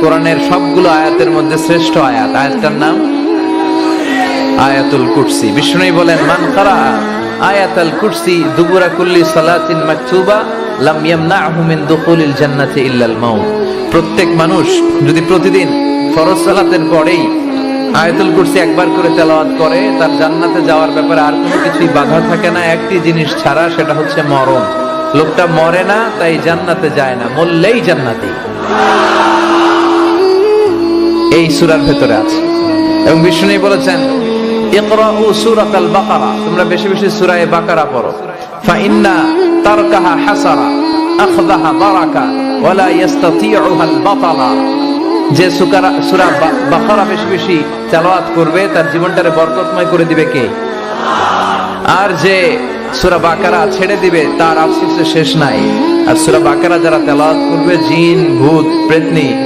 কোরআনের সবগুলো আয়াতের মধ্যে শ্রেষ্ঠ আয়াত। আয়াতটার নাম আয়াতুল কুরসি। বিষ্ণু বলেন, মান কারা আয়াতুল কুরসি দুবুরা কুল্লি সালাতিন মাকতুবা, লাম ইয়ামনাহু মিন দুখুলিল জান্নাতি ইল্লাল মাউত। প্রত্যেক মানুষ যদি প্রতিদিন ফরজ সালাতের পরেই আয়াতুল কুরসি একবার করে তেলাওয়াত করে, তার জান্নাতে যাওয়ার ব্যাপারে আর কোনো কিছুই বাধা থাকে না। একটি জিনিস ছাড়া সেটা হচ্ছে মরণ। লোকটা মরে না, তাই জান্নাতে যায় না। মরলেই জান্নাতি। এই সুরার ভেতরে আছে। এবং বিষ্ণু বলেছেন যে সুকারা করবে, তার জীবনটারে বরকতময় করে দিবে কে? আর যে সূরা বাকারা ছেড়ে দিবে, তার আফসোসের শেষ নাই। আর সূরা বাকারা যারা তেলাওয়াত করবে, জিন, ভূত প্রেতনি